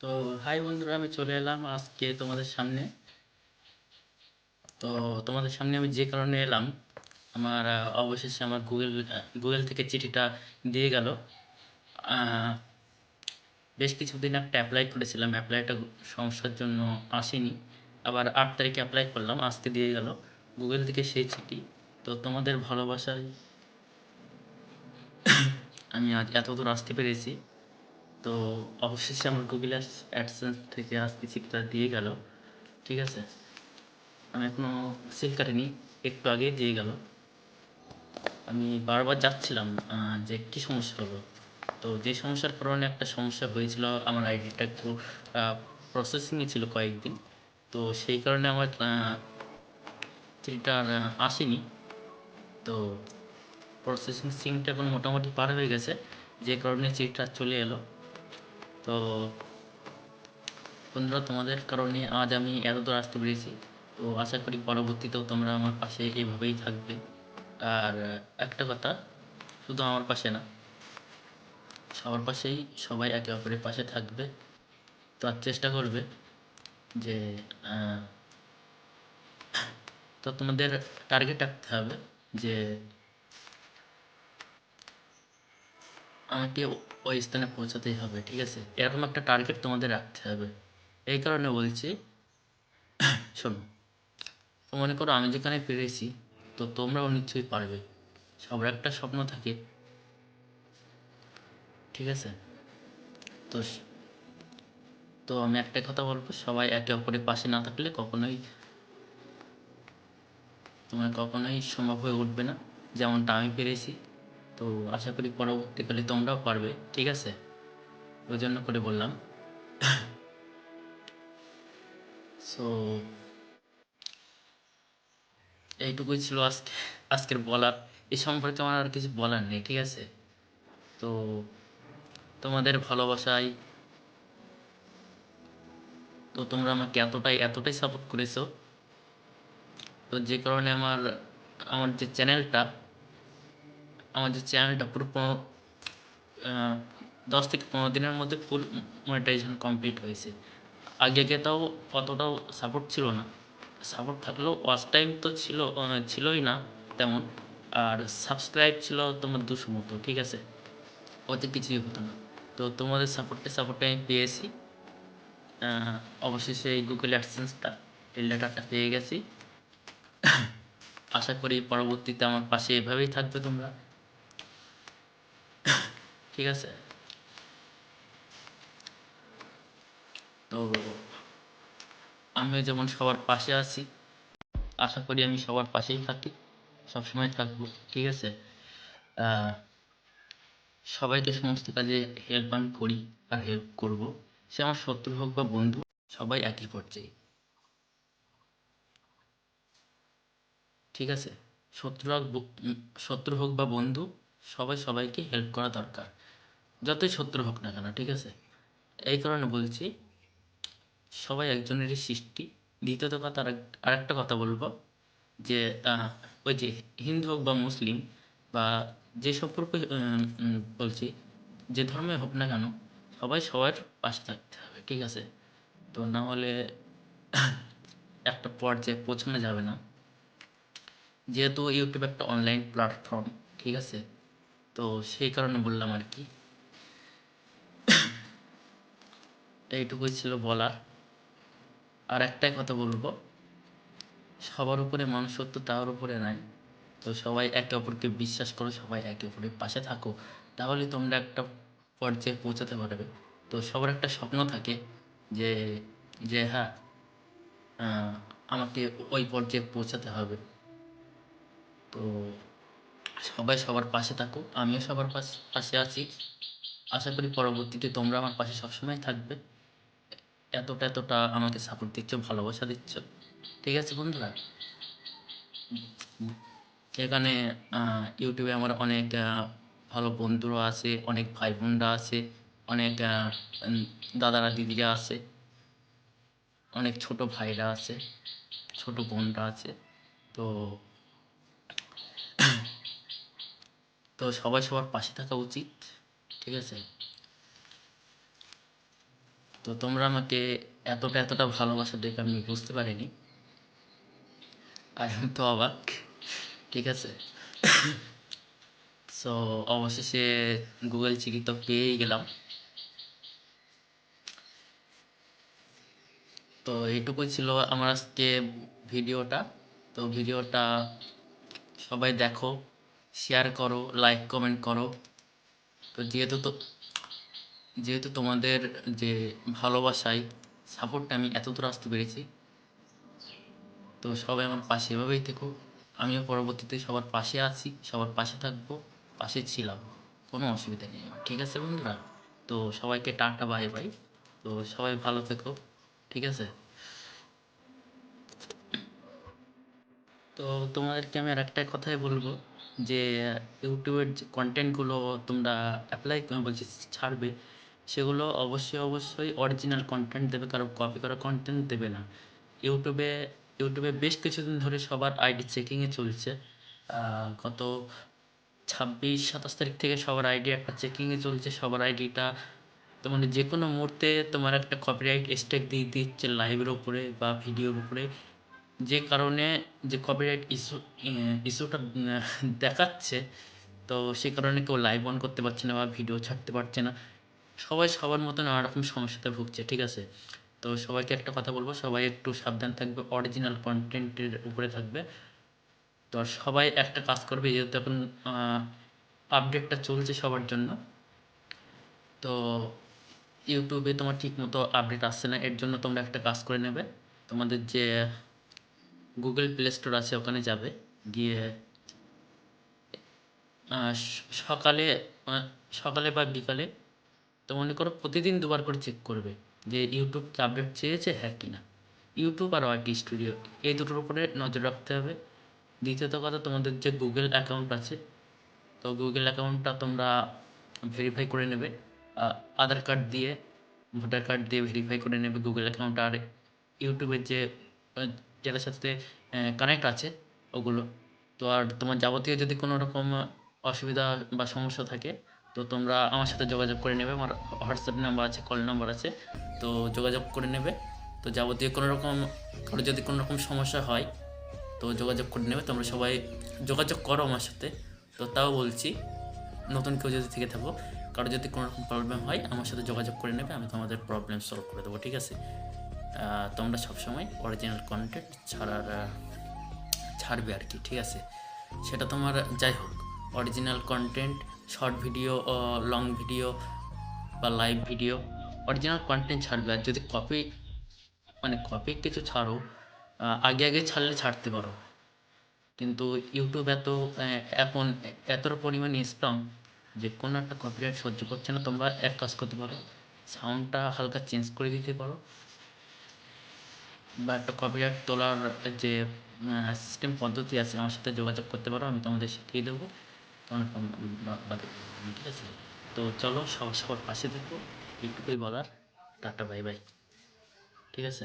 তো হাই বন্ধুরা, আমি চলে এলাম আজকে তোমাদের সামনে। তো, তোমাদের সামনে আমি যে কারণে এলাম, আমার অবশেষে আমার গুগল গুগল থেকে চিঠিটা দিয়ে গেল। বেশ কিছুদিন একটা অ্যাপ্লাই করেছিলাম অ্যাপ্লাইটা সমস্যার জন্য আসেনি। আবার আট তারিখে অ্যাপ্লাই করলাম, আজকে দিয়ে গেল গুগল থেকে সেই চিঠি। তো, তোমাদের ভালোবাসায় আমি আজ এত দূর আসতে পেরেছি। তো অবশেষে আমার গুগল অ্যাডসেন্স থেকে আজকে চিঠিটা দিয়ে গেল ঠিক আছে? আমি এখনও সিল কাটিনি একটু আগে দিয়ে গেল। আমি বারবার যাচ্ছিলাম যে কী সমস্যা হলো? তো যে সমস্যার কারণে একটা সমস্যা হয়েছিল আমার আইডিটা একটু প্রসেসিংয়ে ছিল কয়েকদিন। তো সেই কারণে আমার আর, আসেনি। তো প্রসেসিং সিংটা এখন মোটামুটি পার হয়ে গেছে যে কারণে চিঠিটা চলে এলো। তো বন্ধুরা, তোমাদের কারণে আজ আমি এত দূর আসতে পেরেছি। তো আশা করি পরবর্তীতেও তোমরা আমার পাশে এভাবেই থাকবে। আর একটা কথা, শুধু আমার পাশে না, সবার পাশেই সবাই একে অপরের পাশে থাকবে। তো আর চেষ্টা করবে যে তো তোমাদের টার্গেট রাখতে হবে যে আমাকে ওই স্থানে পৌঁছাতেই হবে, ঠিক আছে? এরকম একটা টার্গেট তোমাদের রাখতে হবে। এই কারণে বলছি, শোনো মনে করো আমি যেখানে পেরেছি, তো তোমরাও নিশ্চয়ই পারবে। সবার একটা স্বপ্ন থাকে, ঠিক আছে? তো তো আমি একটা কথা বলব, সবাই একে অপরের পাশে না থাকলে কখনোই, তোমার কখনোই সম্ভব হয়ে উঠবে না। যেমনটা আমি পেরেছি তো আশা করি পরবর্তীকালে তোমরাও পারবে, ঠিক আছে? ওই জন্য করে বললাম। সো এইটুকুই ছিল আজকে, আজকের বলার। এই সম্পর্কে আমার আর কিছু বলার নেই, ঠিক আছে? তো তোমাদের ভালোবাসায়, তো তোমরা আমাকে এতটাই এতটাই সাপোর্ট করেছ। তো যে কারণে আমার আমার যে চ্যানেলটা আমার যে চ্যানেলটা পুরো দশ থেকে পনেরো দিনের মধ্যে ফুল মনিটাইজেশন কমপ্লিট হয়েছে। আগে আগে তাও অতটাও সাপোর্ট ছিল না। সাপোর্ট থাকলেও ওয়াচ টাইম তো ছিল ছিলই না তেমন। আর সাবস্ক্রাইব ছিল তোমার দুশো মতো, ঠিক আছে? ওতে কিছুই হতো না। তো তোমাদের সাপোর্টে সাপোর্টে আমি পেয়েছি। অবশেষে এই গুগল অ্যাডসেন্সটা এই লেটারটা পেয়ে গেছি। আশা করি পরবর্তীতে আমার পাশে এভাবেই থাকবে তোমরা। ঠিক আছে? তো যেমন সবার পাশে আছি, আশা করি আমি সবার পাশেই থাকি, সবসময় থাকব, ঠিক আছে? সবাইকে সমস্ত কাজে হেল্প আমি করি আর হেল্প করব। সে আমার শত্রু হোক বা বন্ধু, সবাই একই পর্যায়ে। ঠিক আছে? শত্রু হোক শত্রু হোক বা বন্ধু, সবাই সবাইকে হেল্প করা দরকার। যতই শত্রু হোক না কেন, ঠিক আছে? এই কারণে বলছি, সবাই একজনেরই সৃষ্টি। দ্বিতীয়ত কথা আর আরেকটা কথা বলব, যে ওই যে হিন্দু হোক বা মুসলিম বা যে সম্পর্ক বলছি, যে ধর্মে হোক না কেন, সবাই সবার পাশে থাকতে হবে, ঠিক আছে? তো না হলে একটা পর্যায়ে পৌঁছানো যাবে না। যেহেতু ইউটিউব একটা অনলাইন প্ল্যাটফর্ম ঠিক আছে? তো সেই কারণে বললাম আর কি। এইটুকুই ছিল বলার। আর একটাই কথা বলব, সবার উপরে মনুষ্যত্ব তার উপরে নাই। তো সবাই একে অপরকে বিশ্বাস করো, সবাই একে অপরের পাশে থাকো, তাহলে তোমরা একটা পর্যায়ে পৌঁছাতে পারবে। তো সবার একটা স্বপ্ন থাকে যে যে হ্যাঁ আমাকে ওই পর্যায়ে পৌঁছাতে হবে। তো সবাই সবার পাশে থাকো, আমিও সবার পাশে আছি। আশা করি পরবর্তীতে তোমরা আমার পাশে সবসময় থাকবে। এতটা এতটা আমাকে সাপোর্ট দিচ্ছ, ভালোবাসা দিচ্ছ। ঠিক আছে বন্ধুরা? এখানে ইউটিউবে আমার অনেক ভালো বন্ধুরা আছে, অনেক ভাই বোনরা আছে, অনেক দাদারা দিদিরা আছে, অনেক ছোট ভাইরা আছে, ছোট বোনরা আছে, তো তো সবাই সবার পাশে থাকা উচিত, ঠিক আছে? তো তোমরা আমাকে এতটা এতটা ভালোবাসা দেখে আমি বুঝতে পারিনি। আমি তো অবাক, ঠিক আছে? সো অবশেষে গুগল তো পেয়েই গেলাম। তো এইটুকুই ছিল আমার আজকে ভিডিওটা। তো ভিডিওটা সবাই দেখো শেয়ার করো লাইক কমেন্ট করো। তো যেহেতু তো যেহেতু তোমাদের যে ভালোবাসায় সাপোর্টটা আমি এত দূর আসতে পেরেছি, তো সবাই আমার পাশে এভাবেই থেকো। আমিও পরবর্তীতে সবার পাশে আছি, সবার পাশে থাকব, পাশে ছিলাম, কোনো অসুবিধা নেই। ঠিক আছে বন্ধুরা? তো সবাইকে টাটা বাই বাই তো সবাই ভালো থেকো, ঠিক আছে? তো তোমাদেরকে আমি আর একটা কথাই বলব, যে ইউটিউবের যে কন্টেন্টগুলো তোমরা অ্যাপ্লাই বলছি ছাড়বে সেগুলো অবশ্যই অবশ্যই অরিজিনাল কন্টেন্ট দেবে, কারও কপি করা কন্টেন্ট দেবে না। ইউটিউবে ইউটিউবে বেশ কিছুদিন ধরে সবার আইডি চেকিংয়ে চলছে। গত ছাব্বিশ, সাতাশ তারিখ থেকে সবার আইডি একটা চেকিংয়ে চলছে। সবার আইডিটা তো মানে যে কোনো মুহূর্তে তোমার একটা কপিরাইট স্ট্রাইক দিয়ে দিচ্ছে লাইভের উপরে বা ভিডিওর উপরে। যে কারণে যে কপিরাইট ইস্যু ইস্যুটা দেখাচ্ছে, তো সে কারণে কেউ লাইভ অন করতে পারছে না বা ভিডিও ছাড়তে পারছে না। সবাই সবার মতো নানা রকম সমস্যাতে ভুগছে, ঠিক আছে? তো সবাইকে একটা কথা বলব, সবাই একটু সাবধান থাকবে অরিজিনাল কন্টেন্টের উপরে থাকবে। তো সবাই একটা কাজ করবে যেহেতু এখন আপডেটটা চলছে সবার জন্য। তো ইউটিউবে তোমার ঠিক মতো আপডেট আসছে না, এর জন্য তোমরা একটা কাজ করে নেবে। তোমাদের যে গুগল প্লে স্টোর আছে, ওখানে যাবে, গিয়ে সকালে সকালে বা বিকালে তো মনে করো প্রতিদিন দুবার করে চেক করবে যে ইউটিউব আপডেট চেয়েছে হ্যাঁ কি না। ইউটিউব আর ওয়াইটি স্টুডিও এই দুটোর উপরে নজর রাখতে হবে। দ্বিতীয়ত কথা, তোমাদের যে গুগল অ্যাকাউন্ট আছে, তো গুগল অ্যাকাউন্টটা তোমরা ভেরিফাই করে নেবে। আধার কার্ড দিয়ে ভোটার কার্ড দিয়ে ভেরিফাই করে নেবে গুগল অ্যাকাউন্ট আর ইউটিউবের যে যেটার সাথে কানেক্ট আছে, ওগুলো। তো আর তোমার যাবতীয় যদি কোনো রকম অসুবিধা বা সমস্যা থাকে তো তোমরা আমার সাথে যোগাযোগ করে নেবে, আমার হোয়াটসঅ্যাপ নাম্বার আছে, কল নাম্বার আছে, তো যোগাযোগ করে নেবে। তো যাবতীয় কোনো রকম, কারও যদি কোনো রকম সমস্যা হয়, তো যোগাযোগ করে নেবে। তোমরা সবাই যোগাযোগ করো আমার সাথে। তো তাও বলছি, নতুন কেউ যদি থেকে থাকো, কারও যদি কোনো রকম প্রবলেম হয়, আমার সাথে যোগাযোগ করে নেবে, আমি তোমাদের প্রবলেম সলভ করে দেবো, ঠিক আছে? তোমরা সবসময় অরিজিনাল কন্টেন্ট ছাড়ার ছাড়বে আর কি, ঠিক আছে? সেটা তোমার, যাই হোক original content short video long video বা লাইভ ভিডিও অরিজিনাল কন্টেন্ট ছাড়বে। আর যদি কপি মানে কপি কিছু ছাড়ো আগে আগে ছাড়লে ছাড়তে পারো। কিন্তু ইউটিউব এত এখন এতটা পরিমাণে স্ট্রং যে কোনো একটা কপিরাইট সহ্য করছে না, তোমরা এক কাজ করতে পারো সাউন্ডটা হালকা চেঞ্জ করে দিতে পারো। বা একটা কপিরাইট তোলার যে সিস্টেম পদ্ধতি আছে, আমার সাথে যোগাযোগ করতে পারো, আমি তোমাদের শিখিয়ে দেবো। তোমার ঠিক আছে তো চলো সবার সবার পাশে থেকো। এইটুকুই বলার, টাটা, বাই বাই। ঠিক আছে?